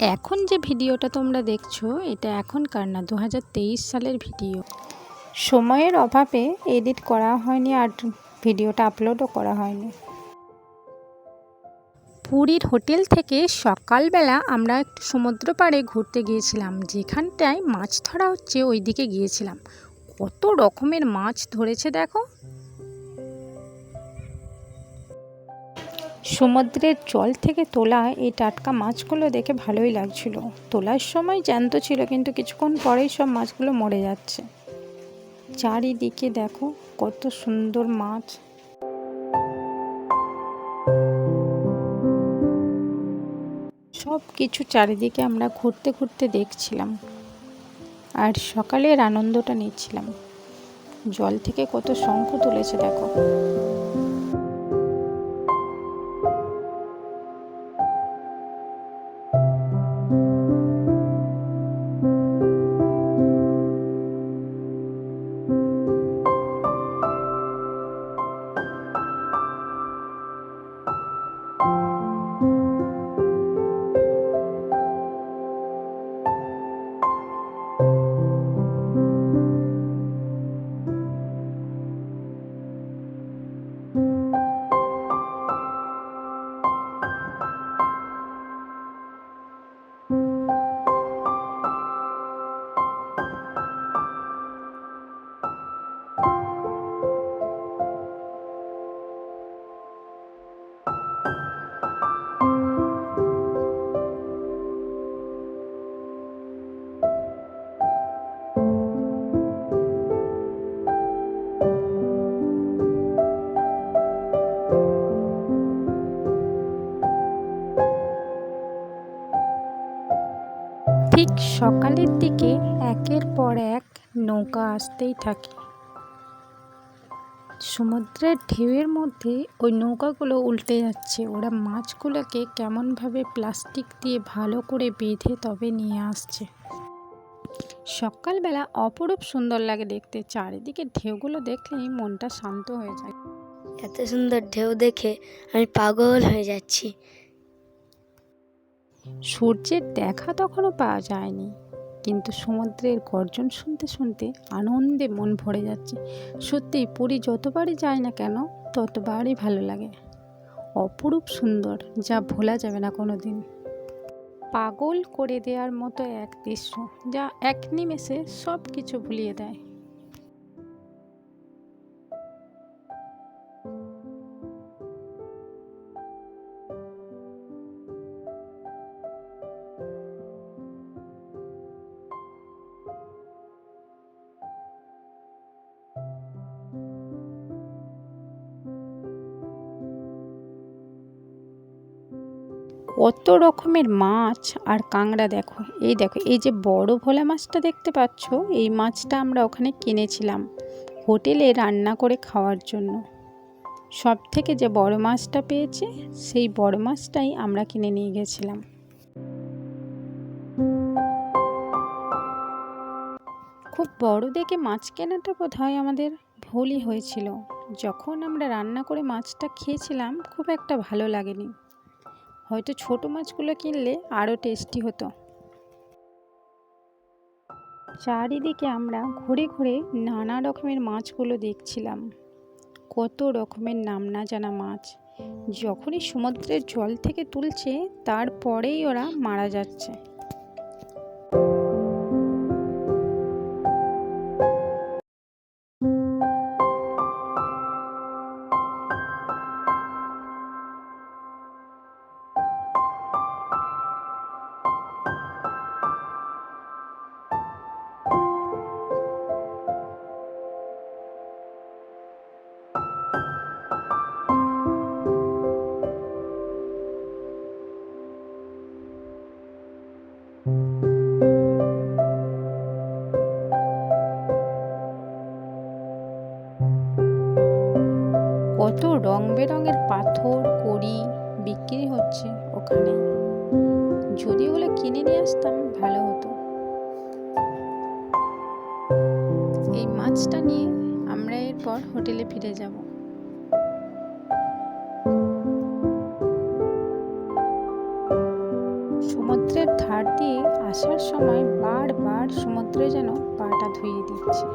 এখন যে ভিডিওটা তোমরা দেখছ, এটা এখনকার না? দু হাজার তেইশ সালের ভিডিও। সময়ের অভাবে এডিট করা হয়নি আর ভিডিওটা আপলোডও করা হয়নি। পুরীর হোটেল থেকে সকালবেলা আমরা একটু সমুদ্র পাড়ে ঘুরতে গিয়েছিলাম, যেখানটায় মাছ ধরা হচ্ছে ওই দিকে গিয়েছিলাম। কত রকমের মাছ ধরেছে দেখো। সমুদ্রের জল থেকে তোলা এই টাটকা মাছগুলো দেখে ভালোই লাগছিল। তোলার সময় জ্যান্ত ছিল, কিন্তু কিছুক্ষণ পরেই সব মাছগুলো মরে যাচ্ছে। চারিদিকে দেখো কত সুন্দর মাছ। সব কিছু চারিদিকে আমরা ঘুরতে ঘুরতে দেখছিলাম আর সকালের আনন্দটা নিচ্ছিলাম। জল থেকে কত শঙ্খ তুলেছে, দেখো। ঠিক সকালের দিকে একের পর এক নৌকা আসতেই থাকে। সমুদ্রের ঢেউয়ের মধ্যে ওই নৌকাগুলো উল্টে যাচ্ছে। ওরা মাছগুলোকে কেমনভাবে প্লাস্টিক দিয়ে ভালো করে বেঁধে তবে নিয়ে আসছে। সকালবেলা অপরূপ সুন্দর লাগে দেখতে। চারিদিকে ঢেউগুলো দেখলেই মনটা শান্ত হয়ে যায়। এত সুন্দর ঢেউ দেখে আমি পাগল হয়ে যাচ্ছি। সূর্যের দেখা তখনও পাওয়া যায়নি। কিন্তু সমুদ্রের গর্জন শুনতে শুনতে আনন্দে মন ভরে যাচ্ছে। সত্যি পুরী যতবারই যায় না কেন, ততবারই ভালো লাগে। অপরূপ সুন্দর, যা ভোলা যাবে না কোনো দিন পাগল করে দেওয়ার মতো এক দৃশ্য, যা এক নিমেষে সব কিছু ভুলিয়ে দেয়। কত রকমের মাছ আর কাঁকড়া দেখো। এই দেখো, এই যে বড় ভোলা মাছটা দেখতে পাচ্ছ, এই মাছটা আমরা ওখানে কিনেছিলাম হোটেলে রান্না করে খাওয়ার জন্য। সব থেকে যে বড় মাছটা পেয়েছে, সেই বড় মাছটাই আমরা কিনে নিয়ে গেছিলাম। খুব বড় দেখে মাছ কেনাটা বোধ হয় আমাদের ভুলই হয়েছিল। যখন আমরা রান্না করে মাছটা খেয়েছিলাম, খুব একটা ভালো লাগেনি। হয়তো ছোট মাছগুলো কিনলে আরও টেস্টি হতো। চারিদিকে আমরা ঘুরে ঘুরে নানা রকমের মাছগুলো দেখছিলাম। কত রকমের নাম না জানা মাছ। যখনই সমুদ্রের জল থেকে তুলছে, তারপরেই ওরা মারা যাচ্ছে। বেরঙের পাথর কড়ি বিক্রি হচ্ছে ওখানে। যদি ওগুলো কিনে নিয়ে আসতাম, ভালো হতো। এই মাছটা নিয়ে আমরা এরপর হোটেলে ফিরে যাব। সমুদ্রের ধার দিয়ে আসার সময় বারবার সমুদ্রে যেন পাটা ধুয়ে দিচ্ছে।